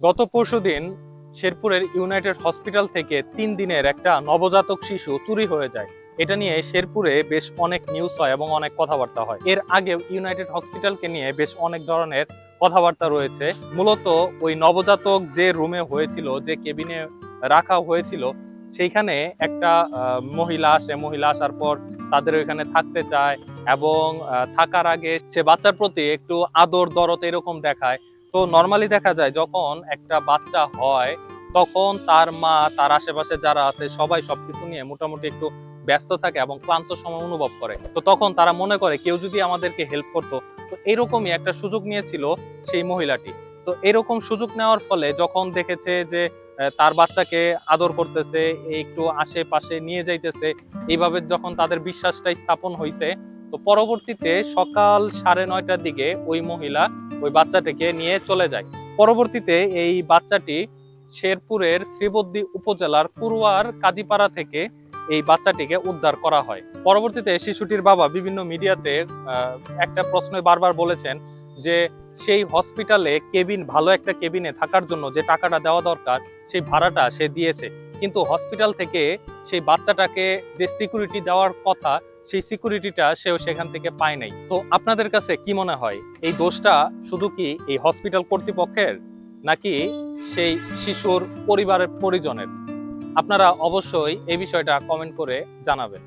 গত পরশুদিন শেরপুরের ইউনাইটেড হসপিটাল থেকে তিন দিনের একটা নবজাতক শিশু চুরি হয়ে যায়। এটা নিয়ে শেরপুরে বেশ অনেক নিউজ হয় এবং অনেক কথাবার্তা হয়। এর আগেও ইউনাইটেড হসপিটালকে নিয়ে বেশ অনেক ধরনের কথাবার্তা রয়েছে। মূলত ওই নবজাতক যে রুমে হয়েছিল, যে কেবিনে রাখা হয়েছিল, সেইখানে একটা মহিলা আসে, মহিলা আসার পর তাদের ওইখানে থাকতে চায় এবং থাকার আগে সে বাচ্চার প্রতি একটু আদর দরত এরকম দেখায়। তো নর্মালি দেখা যায় যখন একটা বাচ্চা হয়, তখন তার মা, তার আশেপাশে যারা আছে, সবাই সবকিছু নিয়ে মোটামুটি একটু ব্যস্ত থাকে এবং ক্লান্ত সময় অনুভব করে। তো তখন তারা মনে করে কেউ যদি আমাদেরকে হেল্প করতো। তো এরকমই একটা সুযোগ নিয়েছিল সেই মহিলাটি। তো এরকম সুযোগ নেওয়ার ফলে যখন দেখেছে যে তার বাচ্চাকে আদর করতেছে, একটু আশেপাশে নিয়ে যাইতেছে, এইভাবে যখন তাদের বিশ্বাসটা স্থাপন হয়েছে তো পরবর্তীতে সকাল সাড়ে নয়টার দিকে ওই মহিলা ওই বাচ্চাটিকে নিয়ে চলে যায়। পরবর্তীতে এই বাচ্চাটি শেরপুরের শ্রীবদ্দী উপজেলার কুরুয়ার কাজীপাড়া থেকে এই বাচ্চাটিকে উদ্ধার করা হয়। পরবর্তীতে শিশুটির বাবা বিভিন্ন মিডিয়াতে একটা প্রশ্নে বারবার বলেছেন যে, সেই হসপিটালে কেবিন, ভালো একটা কেবিনে থাকার জন্য যে টাকাটা দেওয়া দরকার, সেই ভাড়াটা সে দিয়েছে। কিন্তু হসপিটাল থেকে সেই বাচ্চাটাকে যে সিকিউরিটি দেওয়ার কথা, সেই সিকিউরিটিটা সেও সেখান থেকে পায় নাই। তো আপনাদের কাছে কি মনে হয়? এই দোষটা শুধু কি এই হসপিটাল কর্তৃপক্ষের, নাকি সেই শিশুর পরিবারের পরিজনের? আপনারা অবশ্যই এই বিষয়টা কমেন্ট করে জানাবেন।